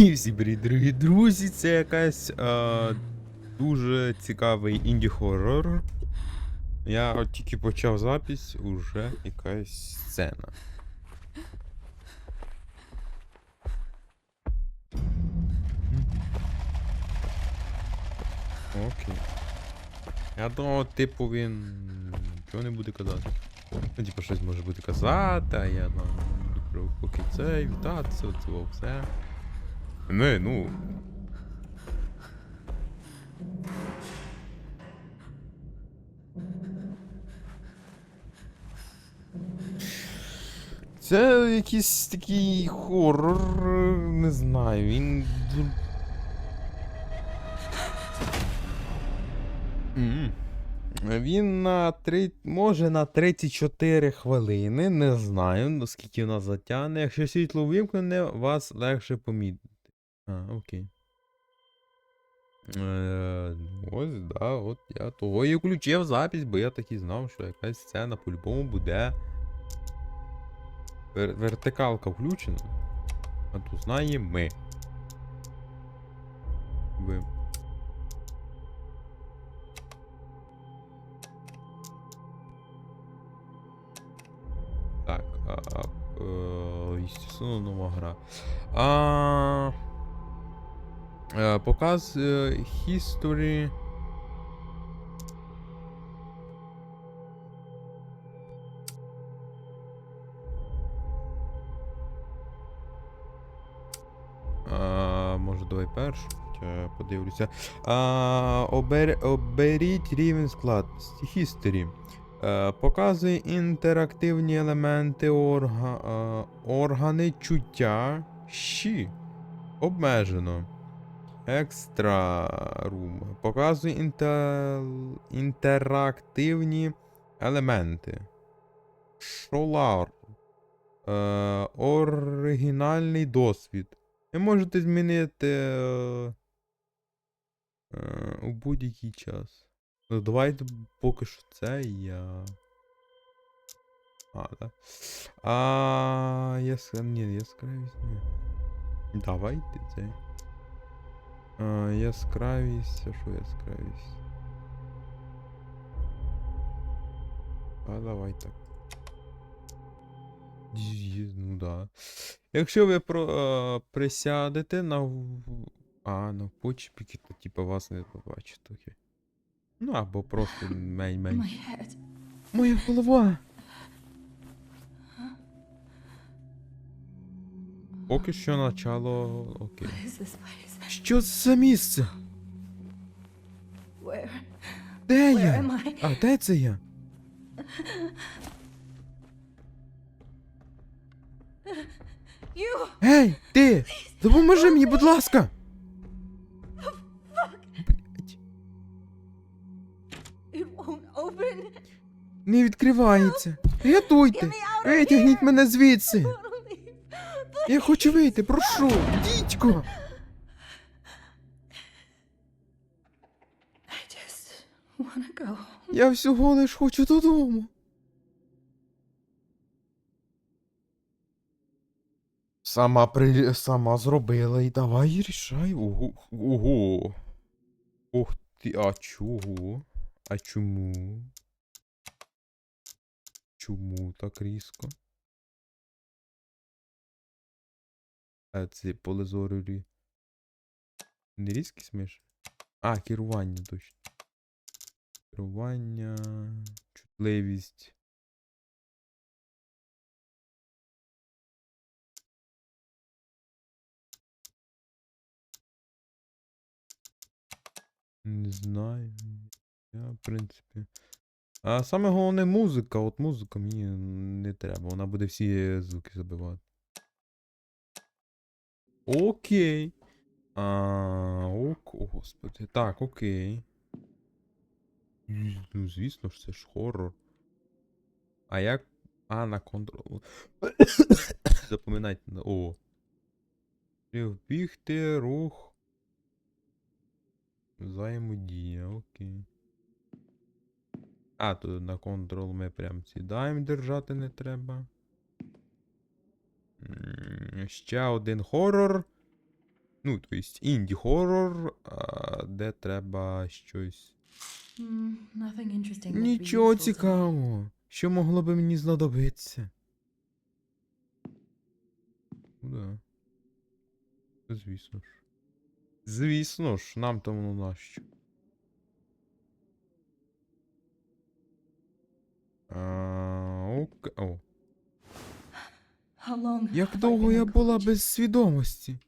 І всі привіт, дорогі друзі, це якась е, дуже цікавий інді-хоррор. Я от тільки почав запись, уже якась сцена. Окей. Я думав, типу, він нічого не буде казати. Ну, типу, щось може буде казати, а я там буду про- поки це, вітатися, оце все. Не, ну. Це якийсь такий хоррор, не знаю, він. Він на 3, може на 34 хвилини, не знаю, наскільки вона затягне. Якщо світло вимкнене, вас легше помітити. А, окей. Е, ось, да, от я того і включив запись, бо я таки знав, що якась сцена по-любому буде. Вер- вертикалка включена. А тут знаємо ми. Ви. Так, а, е, естественно, нова гра. А, е, показ е, history. А, може, давай першу. Подивлюся. А, обер, оберіть рівень складності. History. Е, показує інтерактивні елементи орга, е, органи чуття. Щі. Обмежено. Екстра рум. Показує інтел, інтерактивні елементи. Шолар. Е, оригінальний досвід. Ви можете змінити е, е, у будь-який час. Ну, давайте поки що це я. А, да. А, яс... Ні, яскравість, ні. Давайте це. А, яскравість, а що яскравість? А, давай так. Ну да. Якщо ви про, е, присядете на. А, на почепіки, то типа вас не побачить. Окей. Ну або просто мень-мень. Моя голова. Поки що начало. Окей. Що це за місце? Де я? А де це я? Гей, ти! Допоможи мені, будь ласка! Не відкривається. Рятуйте! Витягніть мене звідси! Я хочу вийти, прошу! Дідько! Я всього лиш хочу додому. Сама при... сама зробила і давай рішай. Ого. Ого. Ох ти, а чого? А чому? Чому так різко? А це полезори. Не різкий смеш? А, керування точно. Керування, чутливість. Не знаю. Я, в принципі. А саме головне музика. От музика мені не треба. Вона буде всі звуки забивати. Окей. А, ок, о, господи. Так, окей. Ну, звісно ж, це ж хоррор. А як. А, на контрол. Запам'ятайте. О. Вбігти, рух. Взаємодія, окей. А, то на контрол ми прям сідаємо, держати не треба. Ще один хоррор. Ну, то есть інді-хоррор, де треба щось. Нічого цікавого. Що могло би мені знадобитися? Ну да. Це Звісно ж. Звісно ж, нам там воно нащо. А, ок... О. Як довго я була без свідомості?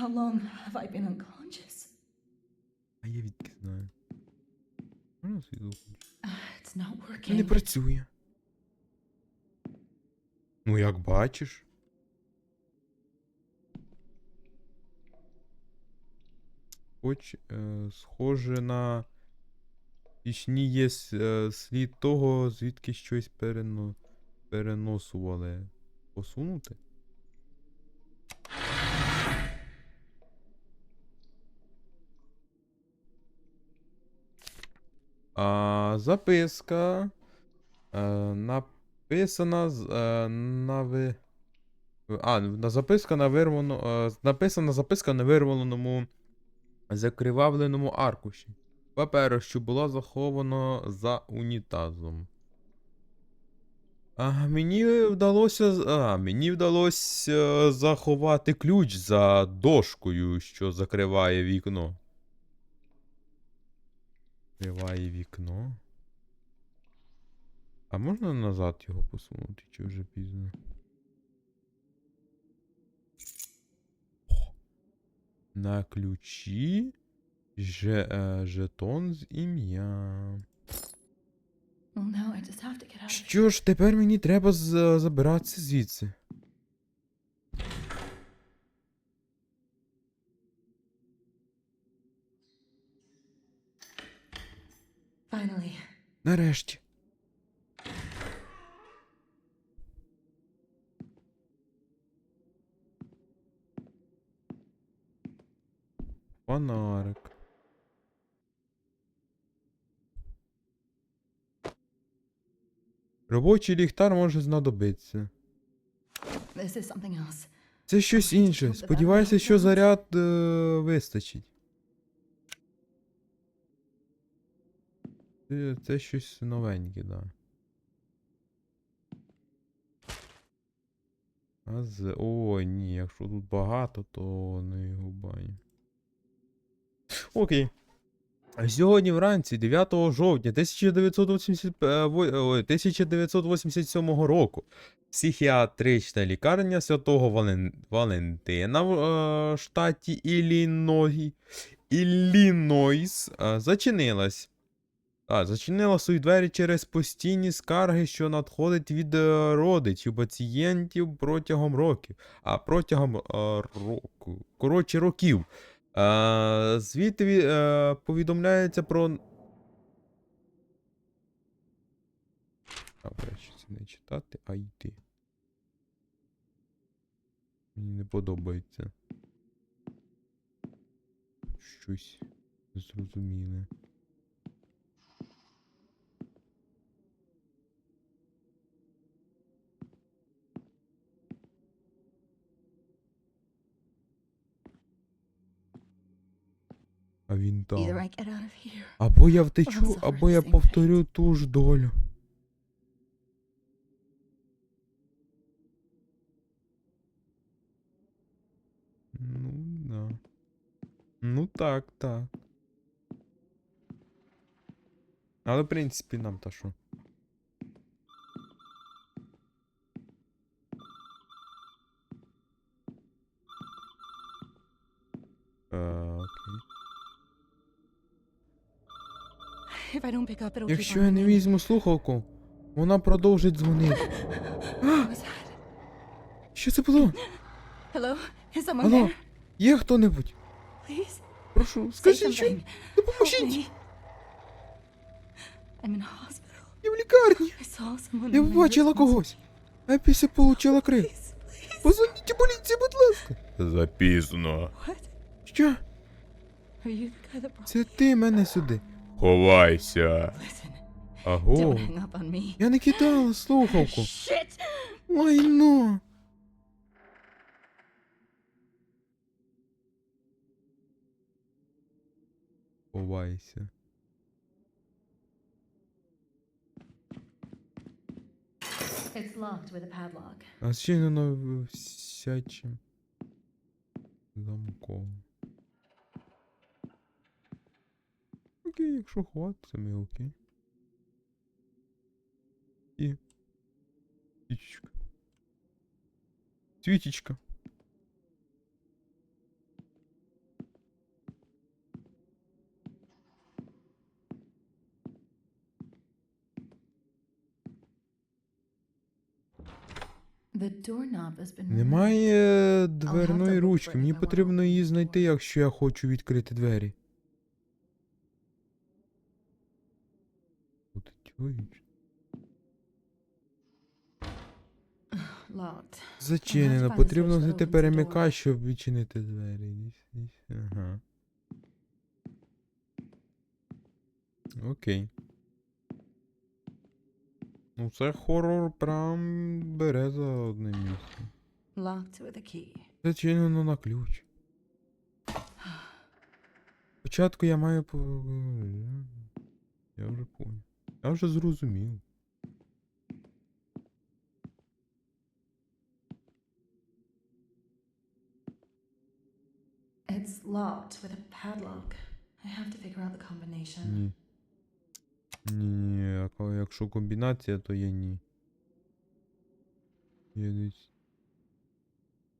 How long have I been unconscious? А я відки знаю. Можна світло включити? Не працює. Ну, як бачиш. Хоч е, схоже на пічні є е, слід того, звідки щось перено... переносували. Посунути? А, записка. Е, написана з. Е, на ви... А, на записка на вирвано. Е, написана записка на вирваному закривавленому аркуші. Паперу, що було заховано за унітазом. А мені вдалося. А, мені вдалося заховати ключ за дошкою, що закриває вікно. Закриває вікно. А можна назад його посунути, чи вже пізно? На ключі же, е, жетон з ім'ям. Що ж, тепер мені треба забиратися звідси. Finally. Нарешті. Фонарик. Робочий ліхтар може знадобитися. Це щось інше. Сподіваюся, що заряд е, вистачить. Це, щось новеньке, да. А з. О, ні, якщо тут багато, то не його баню. Окей. Сьогодні вранці, 9 жовтня 1980, е, 1987 року, психіатрична лікарня святого Вален... Валентина в е, штаті Ілліной... Іллінойс е, зачинилась. А, зачинила свої двері через постійні скарги, що надходять від е, родичів пацієнтів протягом років. А протягом е, року. Коротше, років. Е, звідти ві- е, повідомляється про. А, до речі, це не читати, а йти. Мені не подобається. Щось незрозуміле. А він там. Або я втечу, або я повторю ту ж долю. Ну, да. Ну так, так. Але, в принципі, нам та що. Якщо я не візьму слухавку, вона продовжить дзвонити. Що це було? Алло, є хто-небудь? Прошу, скажіть, що допоможіть. Я в лікарні. Я побачила когось. А після получила крик. Позвоніть поліції, будь ласка. Запізно. Що? Це ти мене сюди. Ховайся. Аго. Я не кидала слухавку. Лайно. Ховайся. А ще не всячим замком. Окей, якщо ховатися, ми окей. І. Свічечка. Свічечка. Немає дверної ручки. Мені потрібно її знайти, якщо я хочу відкрити двері. Зачинено. Потрібно знайти перемикач, щоб відчинити двері. Ага. Окей. Ну, це хорор прям бере за одне місце. Locked with a key. Зачинено на ключ. Спочатку я маю по. Я вже понял. Я вже зрозумів. It's locked with a padlock. I have to figure out the combination. Ні. Ні, ні, а якщо комбінація, то я ні. Я не.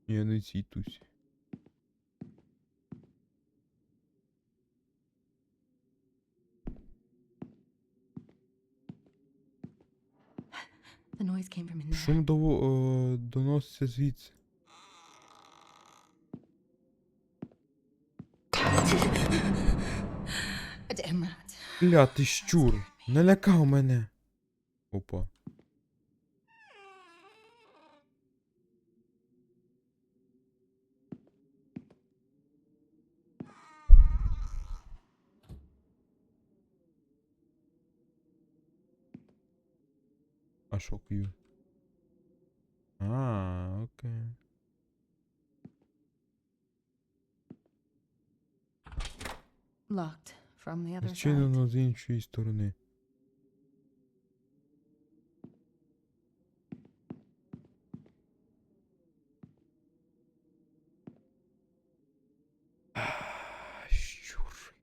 Я не цітусь. Шум до, о, доноситься звідси. Бля, ти щур. Налякав мене. Опа. А що к'ю? А, окей. Locked from the other side. Зчинено з іншої сторони. А, Щур.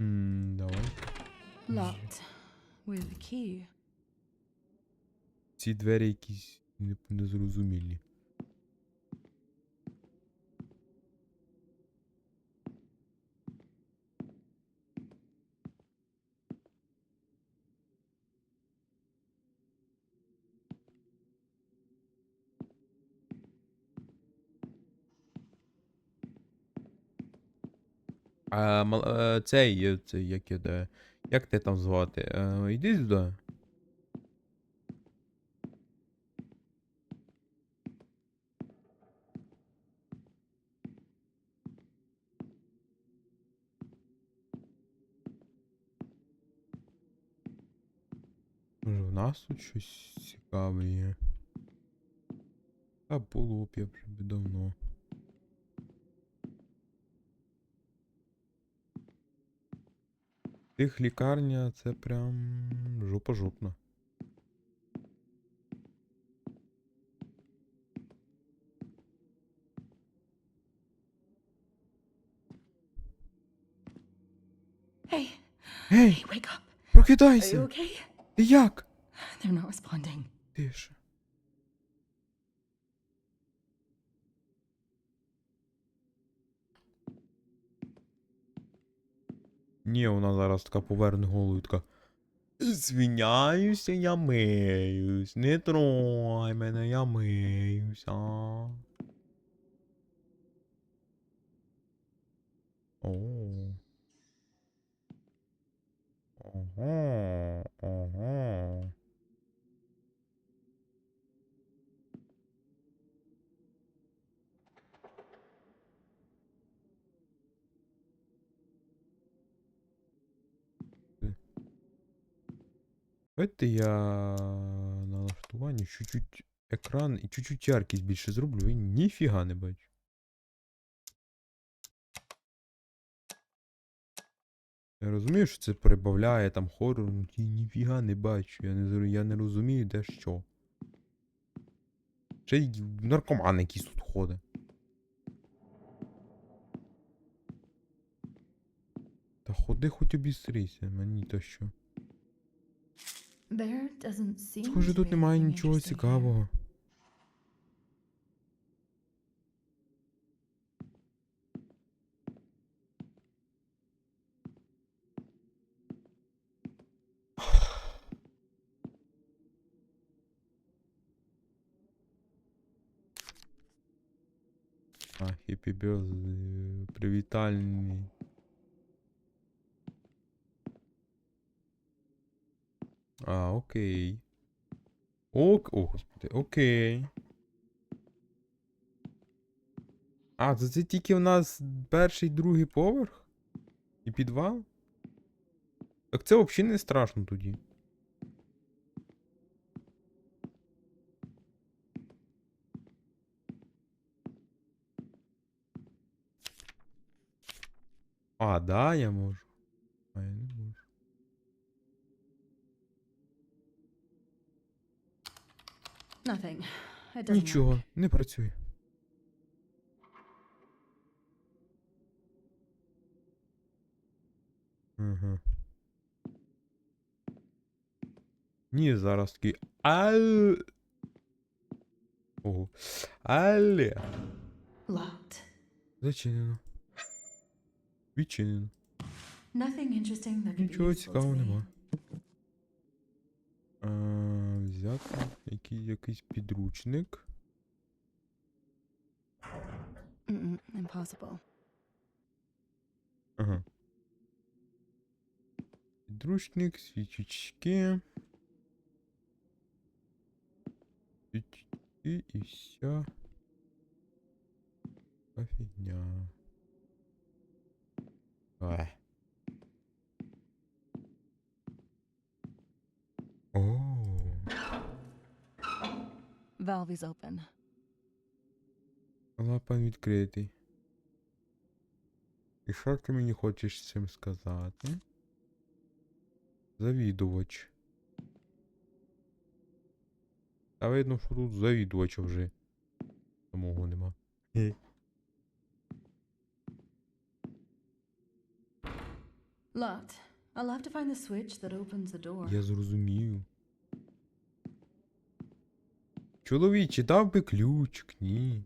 М, Давай. Locked with a key. Ці двері якісь незрозумілі. А, е, цей, цей, як іде. Як ти там звати? Е, Іди сюди. Може, в нас тут щось цікаве є. Та було б я вже давно. Тих лікарня це прям жопа жопна. Hey, Гей, hey, up. Прокидайся! okay? Ти як? They're not responding. Тише. Ні, вона зараз така поверне голову і така. Звіняюся, я миюсь. Не трой мене, я миюся. О. Ага, Давайте я налаштую. налаштування, чуть-чуть екран і чуть-чуть яркість більше зроблю і ніфіга не бачу. Я розумію, що це прибавляє там хорор, ну ті ніфіга не бачу. Я не, я не розумію, де що. Ще й наркоман якийсь тут ходить. Та ходи хоч обістрися, мені то що. Схоже, тут немає нічого цікавого. А, хіппі Birthday, привітальний. А, окей. Ок, о, господи, окей. А, то це тільки в нас перший, другий поверх? І підвал? Так це взагалі не страшно тоді. А, да, я можу. А, я не можу. Nothing. It doesn't Нічого, work. не працює. Ага. Ні, зараз такий. Ал. Ого. Але. Locked. Зачинено. Відчинено. Nothing interesting that could be Нічого useful to цікавого me. нема. А, який, якийсь підручник. Mm-mm, impossible. Ага. Підручник, свічечки. Свічечки і вся. та фігня. Ай. О, Is open. лапан відкритий. І що ти мені хочеш цим сказати? Завідувач. Та видно, що тут завідувача вже. Самого нема. Locked. I'll have to find the switch that opens the door. Я зрозумів. Чоловіче, дав би ключик, ні.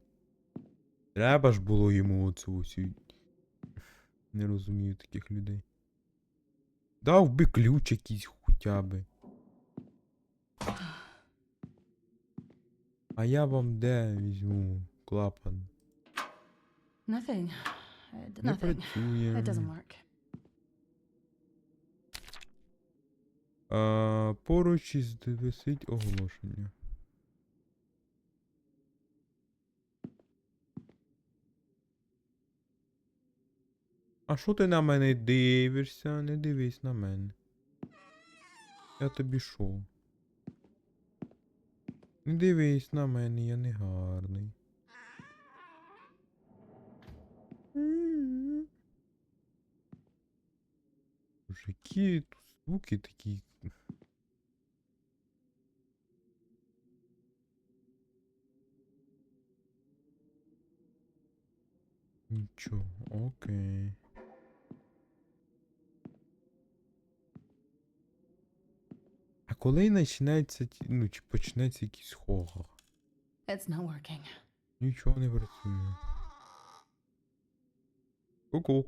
Треба ж було йому оцю усю. Не розумію таких людей. Дав би ключ якийсь хоча би. А я вам де візьму клапан? Nothing. It, Не nothing. It doesn't work. А, поруч із висить оголошення. А що ти на мене дивишся? Не дивись на мене. Я тобі що? Не дивись на мене, я не гарний. Боже, які тут звуки такі. Нічого, окей. Коли почнеться, ну, чи почнеться якийсь хорор? It's not working. Нічого не працює. Ку-ку.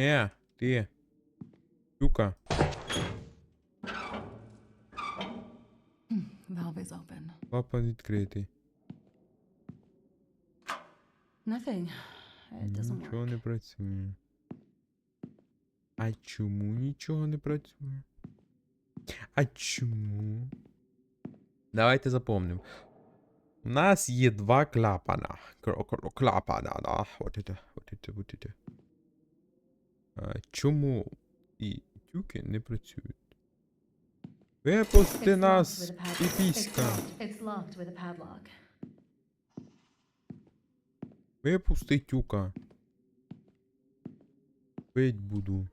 Е, ти. Юка. Hmm, Valve is open. Клапан відкритий. Nothing. It doesn't Нічого work. не працює. А чому нічого не працює? А чому? Давайте запомнимо. У нас є два клапана. Кро- кро- Клапана, да. Вот это, вот это, вот это. А, чому і тюки не працюють? Випусти нас. It's піпіська. Випусти тюка. Бить буду.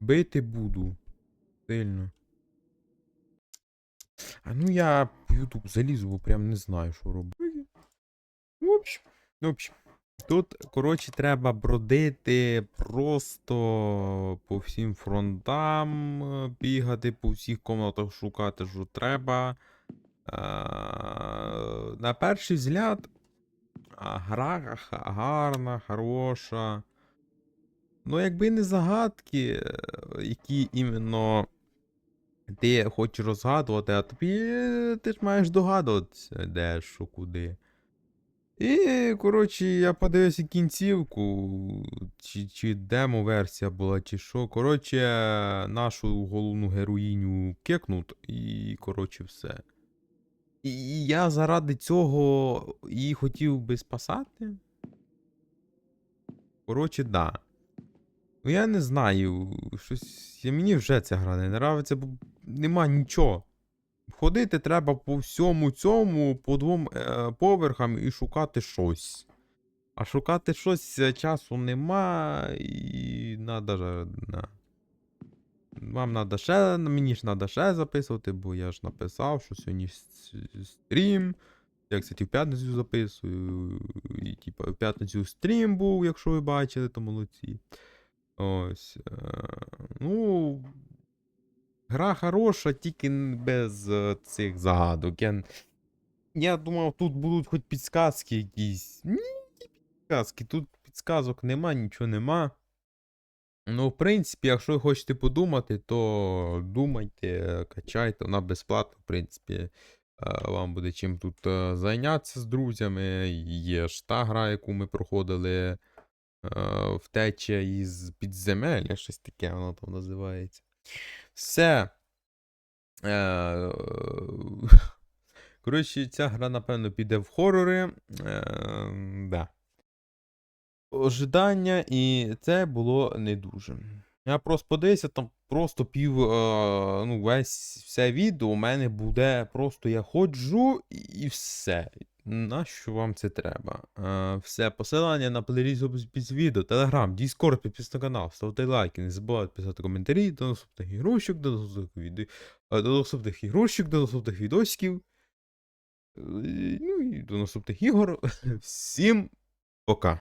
Бити буду. Сильно. А ну я в YouTube залізу, бо прям не знаю, що робити. В общем, в общем. Тут, коротше, треба бродити просто по всім фронтам, е, бігати по всіх комнатах, шукати, що треба. Е, На перший взгляд, гра гарна, хороша. Ну, якби не загадки, е, які іменно ти хочеш розгадувати, а тобі ти ж маєш догадуватися, де, що, куди. І, коротше, я подивився кінцівку, чи, чи демо-версія була, чи що. Коротше, нашу головну героїню кекнут, і, коротше, все. І я заради цього її хотів би спасати. Коротше, да. Ну я не знаю. Щось. Мені вже ця гра не нравиться, бо нема нічого. Ходити треба по всьому цьому, по двом е, поверхам і шукати щось. А шукати щось е, часу нема, і надо ж. На. Вам надо ще, мені ж надо ще записувати, бо я ж написав, що сьогодні стрім. Я, кстати, в п'ятницю записую. І, типа, в п'ятницю стрім був, якщо ви бачили, то молодці. Ось. Е, ну. Гра хороша, тільки без е, цих загадок. Я, я думав, тут будуть хоч підсказки якісь. Ні, які підсказки. Тут підсказок нема, нічого нема. Ну, в принципі, якщо ви хочете подумати, то думайте, качайте, вона безплатна, в принципі. е, Вам буде чим тут е, зайнятися з друзями. Є ж та гра, яку ми проходили втеча із підземелля, щось таке воно там називається. Все. Е, Коротше, ця гра, напевно, піде в хорори. Е, да. Ожидання, і це було не дуже. Я просто подивився, там просто пів, е, ну, весь все відео у мене буде просто я ходжу і, все. Нащо вам це треба? Е, все, посилання на плейліст під відео, Телеграм, Діскорд, підписуйтесь на канал, ставте лайки, не забувайте писати коментарі, до наступних ігрушок, до наступних відео, е, до наступних ігрушок, до наступних відосиків. Е, Ну і до наступних ігор. Всім пока.